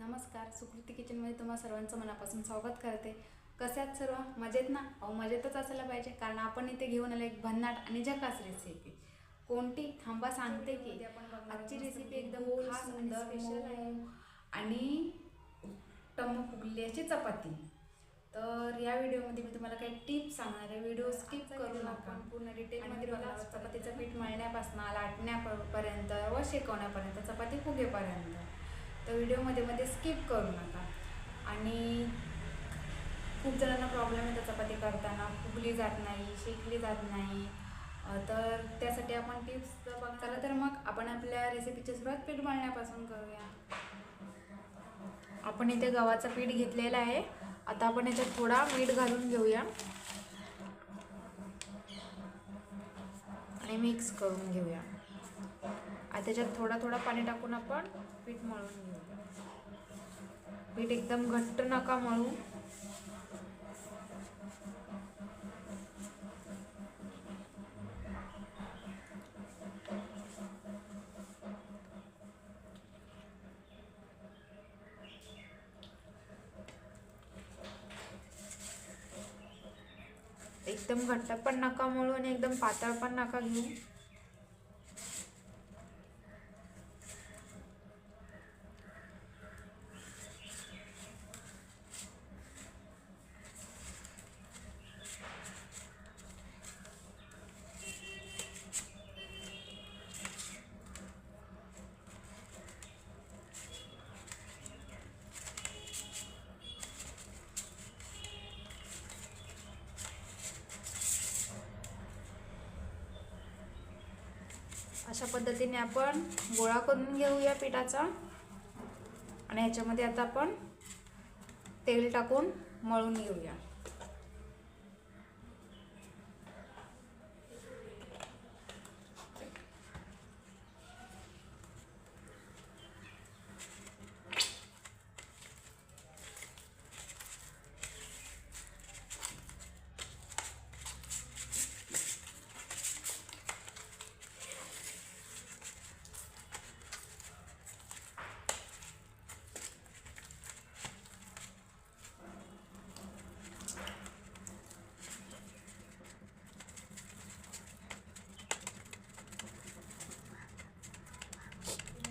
नमस्कार सुकृती किचनमध्ये तुम्हा सर्वांचं मनापासून स्वागत करते. कसे आहात सर्व? मजेत ना? अहो मजेतच असायला पाहिजे कारण आपण इथे घेऊन आलो एक भन्नाट आणि झकास रेसिपी कोणती? थांबा सांगते की. आजची रेसिपी एकदम खास आणि स्पेशल आहे. आणि टम्म फुगल्याची चपाती. तर या व्हिडिओमध्ये मी तुम्हाला काही टिप्स सांगणार आहे. व्हिडिओ स्किप करू नका. पूर्ण डिटेलमध्ये बघा चपातीचं पीठ मळण्यापासून लाटण्यापर्यंत व शेकवण्यापर्यंत चपाती फुगेपर्यंत. तर व्हिडिओमध्ये मध्ये स्किप करू नका. आणि खूप जणांना प्रॉब्लेम येतो चपाती करताना. फुगली जात नाही शेकली जात नाही. तर त्यासाठी आपण टिप्स बघ चला तर मग आपण आपल्या रेसिपीची सुरुवात पीठ मळण्यापासून करूया. आपण इथे गव्हाचं पीठ घेतलेलं आहे. आता आपण याच्यात थोडा मीठ घालून घेऊया. आणि मिक्स करून घेऊया. आता त्याच्यात थोडा थोडा पाणी टाकून आपण पीठ मळून पीठ एकदम घट्ट नका मळू. एकदम घट्ट पण नका मळू आणि एकदम पातळ पण नका घेऊ. अशा पद्धतीने आपण गोळा करून घेऊया पिठाचा. आणि ह्याच्यामध्ये आता आपण तेल टाकून मळून घेऊया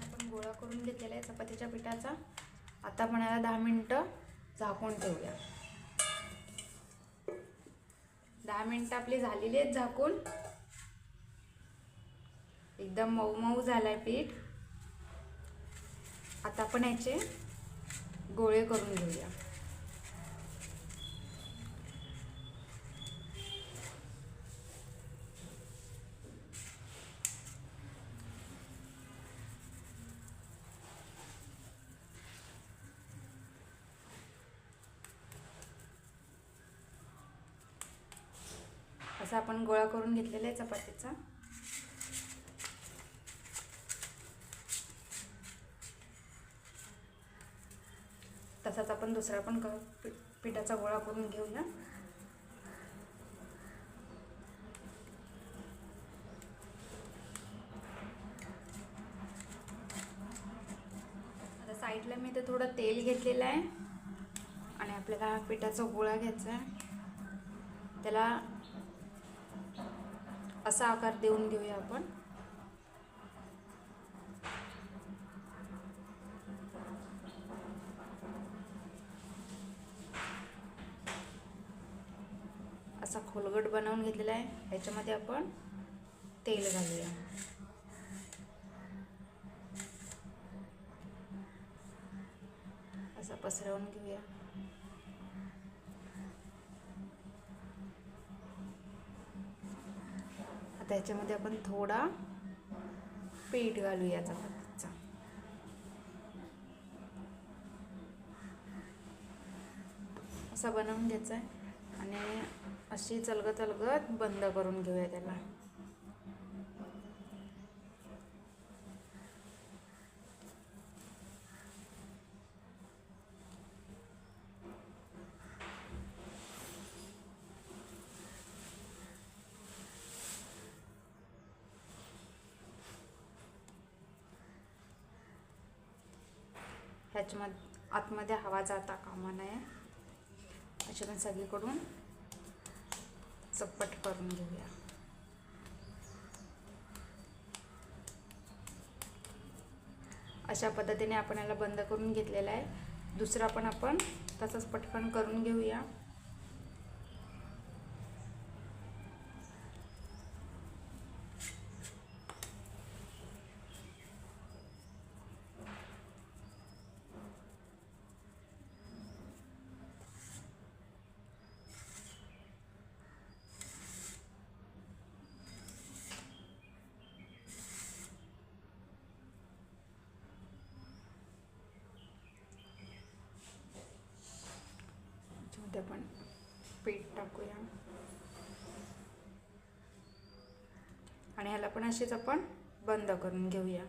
आपण गोळा करून घेतलेला आहे चपातीच्या पिठाचा. आता आपण याला दहा मिनटं झाकून ठेवूया. दहा मिनटं आपली झालेली आहेत झाकून. एकदम मऊ मऊ झालाय पीठ. आता आपण याचे गोळे करून घेऊया. असा आपण गोळा करून घेतलेला आहे चपातीचा. तसाच आपण दुसरा पण पिठाचा गोळा करून घेऊया. आता साईडला मी ते थोडं तेल घेतलेलं आहे आणि आपल्याला पिठाचा गोळा घ्यायचा आहे. त्याला असा आकार देऊन घेऊया आपण. असा खोलगट बनवून घेतलेला आहे. ह्याच्यामध्ये आपण तेल घालूया. असा पसरवून घेऊया. आता ह्याच्यामध्ये आपण थोडा पीठ घालूया चपातीचा असा बनवून घ्यायचा आहे. आणि अशी चलगत अलगत बंद करून घेऊया त्याला. ह्याच्यामध्ये आतमध्ये हवा जाता कामा नये. असे पण सगळीकडून चप्पट करून घेऊया. अशा पद्धतीने आपण याला बंद करून घेतलेला आहे. दुसरा पण आपण तसंच पटकन करून घेऊया. याच्यामध्ये पण. पीठ टाकूया. आणि ह्याला पण असेच आपण बंद करून घेऊया.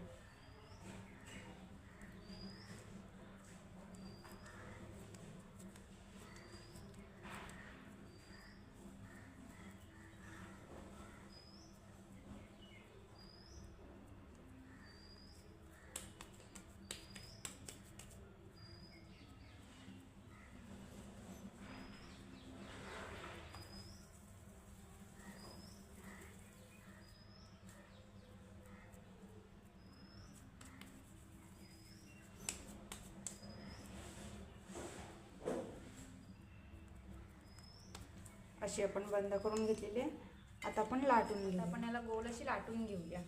अशी आपण बंद करून घेतलेली आहे. आता आपण लाटून घेऊ आपण याला गोल अशी लाटून घेऊया.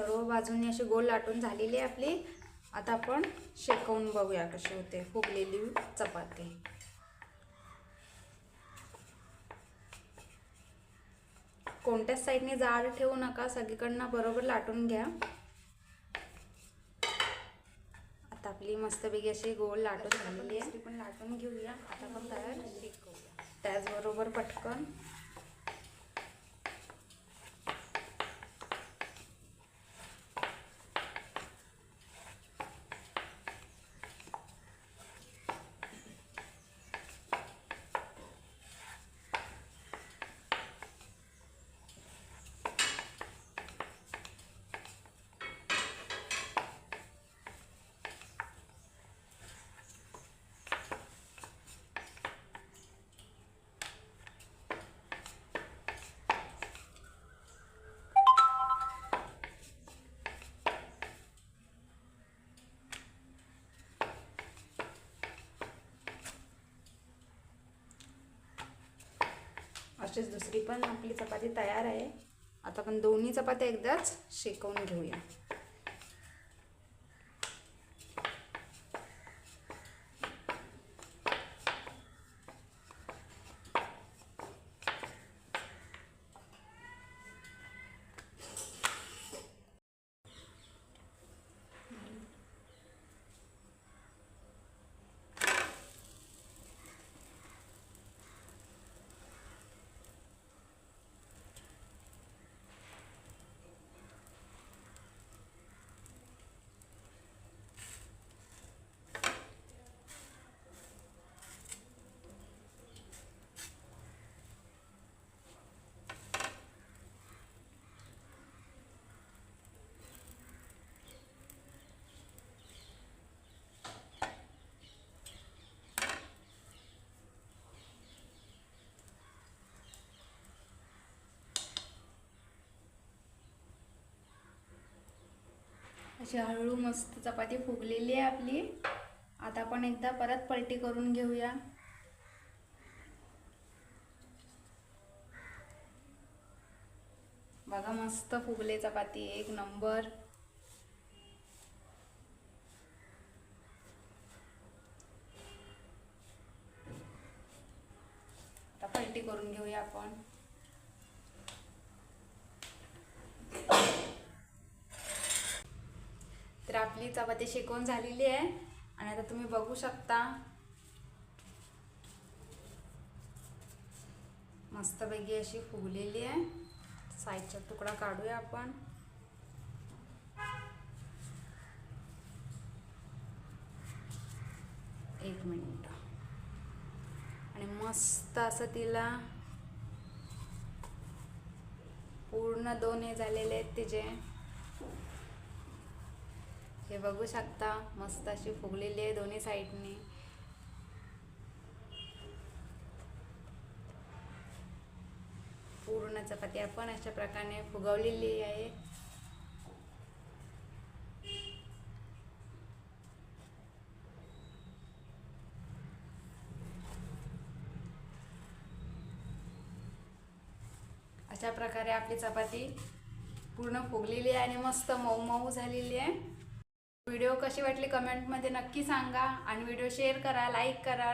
सर्व बाजूनी अशी गोल लाटून झालेली आहे आपली. आता आपण शेकवून बघूया कशी होते फुगलेली चपाती. कोणत्याच साईडने जाड ठेवू नका सगळीकडनं बरोबर लाटून घ्या. आता आपली मस्तपैकी अशी गोल लाटून झालेली आहे. पण लाटून घेऊया. आता आपण तयार त्याचबरोबर पटकन अशीच दुसरी पण आपली चपाती तयार आहे. आता आपण दोन्ही चपात्या एकदाच शेकवून घेऊया. अशी हळू मस्त चपाती फुगलेली आहे आपली. आता आपण एकदा परत पलटी करून घेऊया. बघा मस्त फुगले चपाती एक नंबर आता पलटी करून घेऊया आपण तर आपली चपाती शेकवून झालेली आहे. आणि आता तुम्ही बघू शकता. मस्तपैकी अशी फुगलेली आहे. साईडचा तुकडा काढूया आपण. एक मिनिट. आणि मस्त असं तिला पूर्ण दोन हे झालेले आहेत तिचे. हे बघू शकता मस्त अशी फुगलेली आहे दोन्ही साईडनी. पूर्ण चपाती आपण अशा प्रकारे फुगवलेली आहे. अशा प्रकारे आपली चपाती पूर्ण फुगलेली आहे आणि मस्त मऊ मऊ झालेली आहे. व्हिडिओ कशी वाटली कमेंटमध्ये नक्की सांगा आणि व्हिडिओ शेअर करा लाईक करा.